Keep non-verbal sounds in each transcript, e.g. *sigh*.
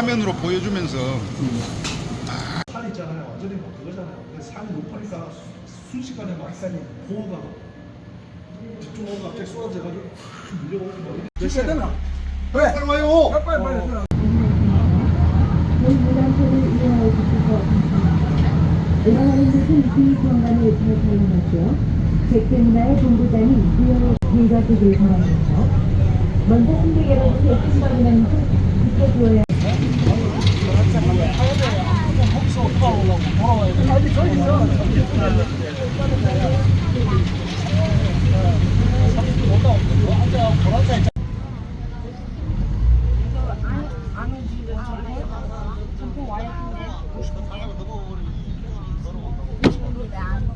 화면으로 보여주면서 산 있잖아요. 완전히 뭐 그거잖아요. 근데 산이 높으니까 수- 순식간에 막 산이 고호가 뒤쪽으로 갑자기 쏟아져가지고 *laughs* 몇 시야 되나? 왜? 빨리 와요. 빨리 빨리 빨리. 주셔서 감사합니다. 은하하는 곳은 비공간을 잘 사용하시어 백대문화의 본부장이 무용을 대가되길 바랍니다. 먼저 승객 여러분께 큰 발이라는 걸 지켜주어야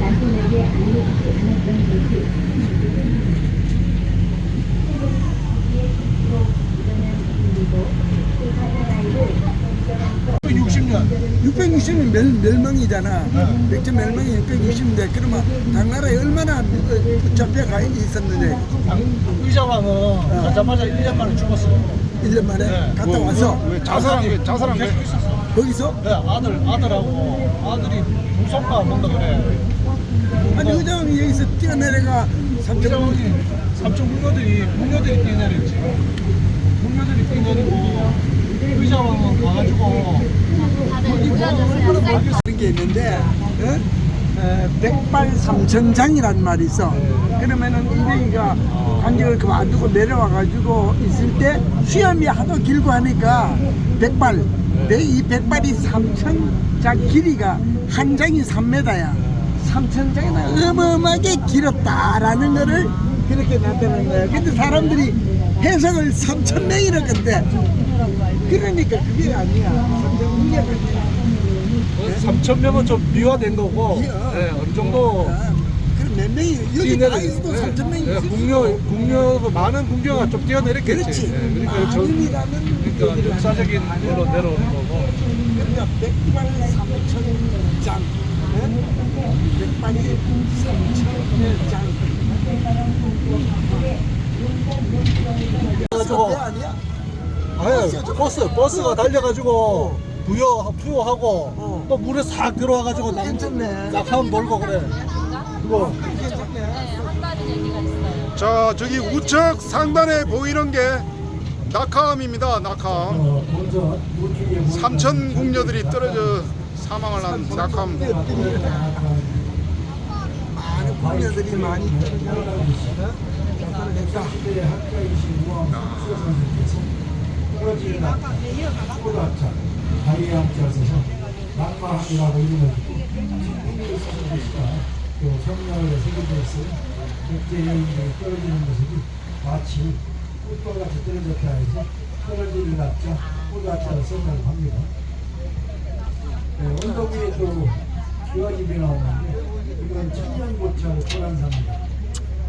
남편에게 알려주지 않았던 것이 60년 660은 멸, 멸망이잖아. 백제 멸망이 660인데 그러면 당나라에 얼마나 잡혀가 있었는데 의자왕은 가자마자 1년 만에 죽었어요. 1년 만에 네. 갔다 뭐, 와서 뭐, 왜 자살한 게 자살한 게. 거기서 네, 아들 아들하고 아들이 무섭다 뭔가 그래. 아니 의장이 여기서 뛰어내려가 삼천 의자왕이 삼촌 궁녀들이 궁녀들이 뛰어내렸지. 궁녀들이 뛰어내리고 의자왕은 가가지고 그런 게 있는데 어? 에, 백발 삼천장이라는 말이 있어. 그러면은 이대희가 관직을 그만두고 내려와 가지고 있을 때 수염이 하도 길고 하니까 백발 내 이 백발이 삼천장 길이가 한 장이 3m야. 삼천장이 어마어마하게 길었다라는 거를 그렇게 나타낸 거야. 근데 사람들이 해석을 삼천 명이라 근데 그러니까 그게 아니야. 삼천 명이 아니야. 3천 명은 좀 미화된 거고 미화. 네, 어느 정도 아, 그럼 몇 명이 여기 다 있어도 3천 명이 네, 있을 국녀 수. 국녀 그 많은 국녀가 좀 뛰어내렸겠지. 그렇지. 네, 그러니까 저 많음이라는 그러니까 얘기를 역사적인 걸로 거야. 내려오는 거고. 그러니까 백발 삼천장, 네? 백발이 삼천장. 그래가지고 배 아니야? 아예 버스 버스가 달려가지고 부여 투어하고 어. 또 물에 싹 들어와가지고 낙- 괜찮네. 낙하면 몰고 그래. 그거 자 저기 우측 상단에 보이는 게 낙하암입니다. 낙하암. 삼천 궁녀들이 떨어져 사망을 한 낙하암. 많은 공녀들이 많이 떨어져. 그러니까 다이아한테 써서 낙마함이라고 이름을 듣고 풍미를 써서 또 성명을 새겨졌어요. 국제 여인들이 떨어지는 모습이 마치 꽃과 같이 떨어졌다 해서 떨어지는 낙자, 꽃낙자를 썼다고 합니다. 네, 언덕 위에 또 유아집이 나오는데 이건 천년고차의 고란사입니다.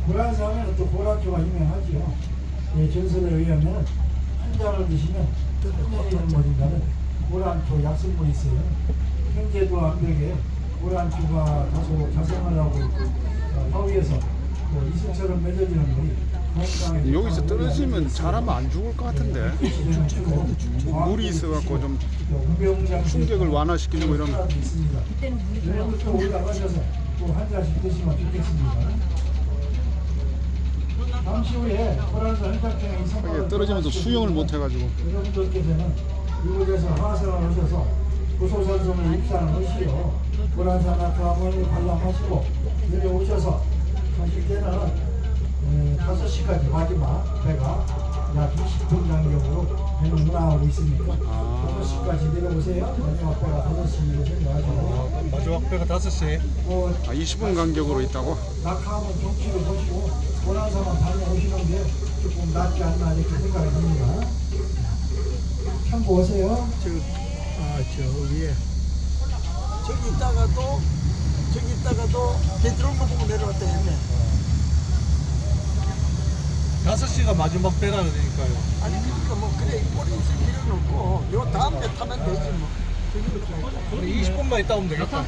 고란사하면 또 고란초가 유명하지요. 예, 전설에 의하면 한 잔을 드시면 천년이 넘어진다는 고란초 약성물이 있어요. 현재도 암벽에 고란초가 다소 자생을 하고 있고 어, 바위에서 또 이슬처럼 맺어지는 물이 여기서 떨어지면 사람 안 죽을 것 같은데 물이 있어갖고 좀 충격을 완화시키려고 이러면 여러분 또 올라가셔서 또한 잔씩 드시면 좋겠습니다. 잠시 후에 호란서 현장경에 이게 떨어지면서 수영을 못 해가지고 여러분들께서는 이곳에서 화성을 하셔서 구소선성을 입산하시오. 호란사나 가문을 관람하시고 내려오셔서 가실 때는 어, 5시까지 마지막 배가 약 20분 간격으로 배는 운항하고 있으니까 아. 5시까지 내려오세요. 마지막 배가 5시로 생각하시고 마지막 배가 5시. 뭐 아 20분 간격으로 있다고? 낙하하면 경치를 보시고 고난사만 다녀오시는 게 조금 낫지 않나 이렇게 생각이 듭니다. 참고하세요. 저, 아, 저 위에. 저기 있다가도, 저기 있다가도 거 보고 내려왔다 했네. 5시가 마지막 배라 그러니까요. 아니, 그러니까 뭐, 그래, 꼬리 있을 필요는 없고, 요 다음 배 타면 되지 뭐. 20분만 있다 오면 되겠다.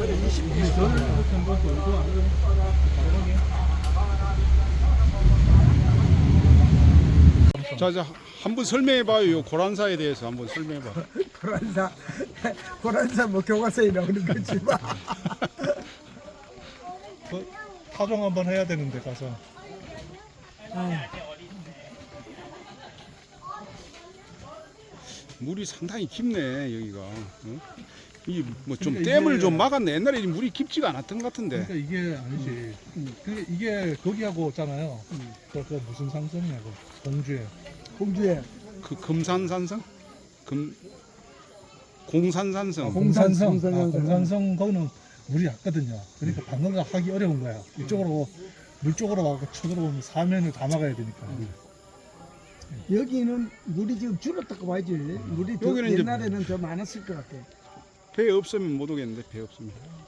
자, 자, 한번 설명해 봐요. 요 고란사에 대해서 한번 설명해 봐. *laughs* 고란사 고란사 뭐 교과서에 나오는 거지만 그 타종 한번 해야 되는데 가서. 물이 상당히 깊네, 여기가. 어? 이뭐 좀 그러니까 댐을 이게- 좀 막았네. 옛날에 이 물이 깊지가 않았던 것 같은데. 그러니까 이게 아니지. 그러니까 이게 거기하고 있잖아요. 그, 그 무슨 상선이냐고 공주에. 공주에 그 금산산성? 금 공산산성. 공산성. 공산성. 아, 공산성 거기는 물이 얕거든요. 그러니까 방어가 하기 어려운 거야. 이쪽으로 물 쪽으로 와서 쳐들어오면 사면을 다 막아야 되니까. 여기는 물이 지금 줄었다고 봐야지. 물이 더 여기는 이제- 옛날에는 더 많았을 것 같아. 배 없으면 못 오겠는데 배 없으면. 아,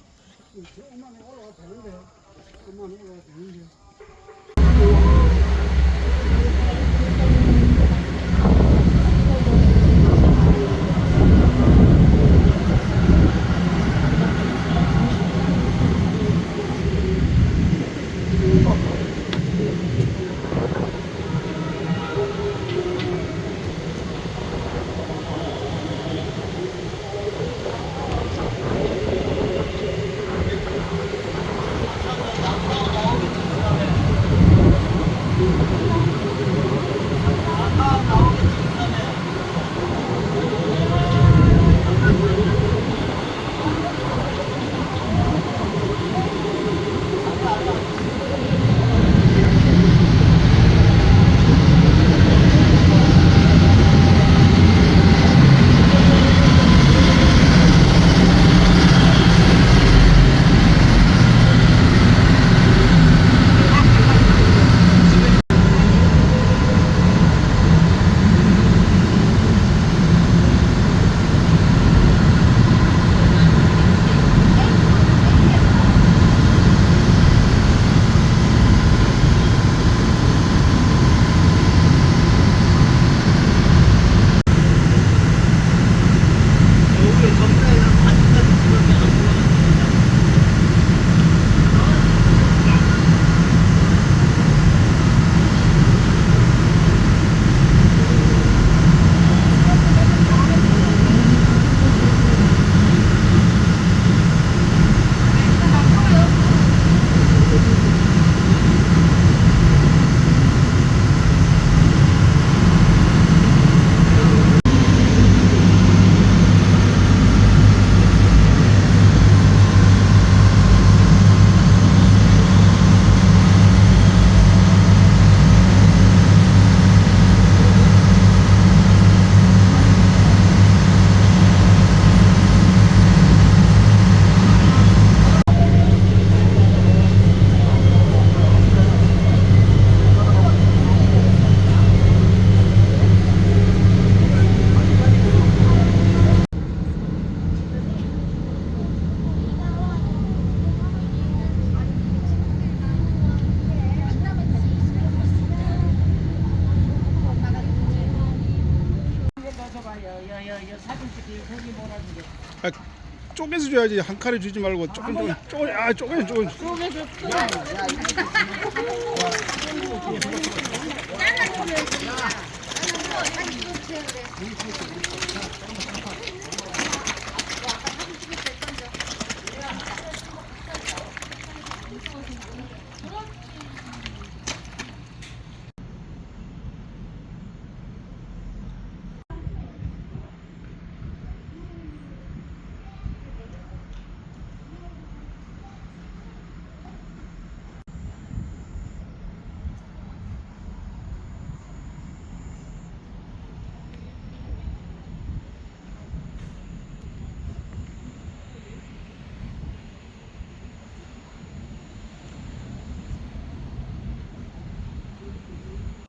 쪼개서 줘야지. 한 칼에 주지 말고 조금 조금 쪼개 아 쪼개 쪼개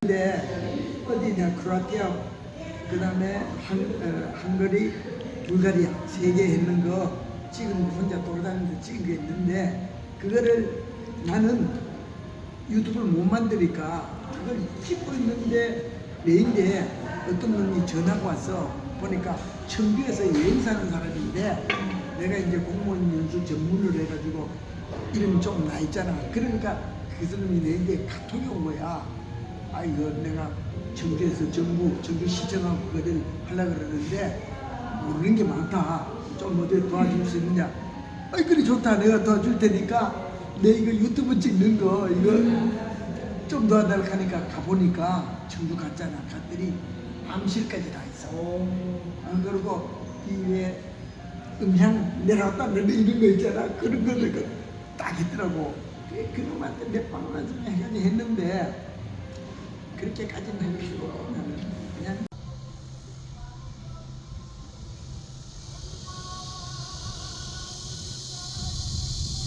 근데 어디냐 크로아티아 그다음에 한 어, 한거리 불가리아 세 개 했는 거 지금 혼자 돌아다니면서 찍은 게 있는데 그거를 나는 유튜브를 못 만드니까 그걸 찍고 있는데 내인데 어떤 분이 전화가 와서 보니까 청주에서 여행 사는 사람인데 내가 이제 공무원 연수 전문을 해가지고 이름이 좀나 있잖아. 그러니까 그 사람이 내한테 카톡이 온 거야. 아 이거 내가 청주에서 정부 청주시청하고 그거를 하려고 그러는데 모르는 게 많다. 좀 어디 도와줄 수 있느냐. 아이 그래 좋다. 내가 도와줄 테니까 내 이거 유튜브 찍는 거 이거 좀 도와달라고 하니까 가보니까 청주 갔잖아. 갔더니 암실까지 다 있어. 아, 그리고 이외 음향 내려왔다 내려 이런 거 있잖아. 그런 거를 그딱 있더라고. 그- 그놈한테 몇 번만 좀 해가지고 했는데 그렇게까지는 할 필요 없고 나는 그냥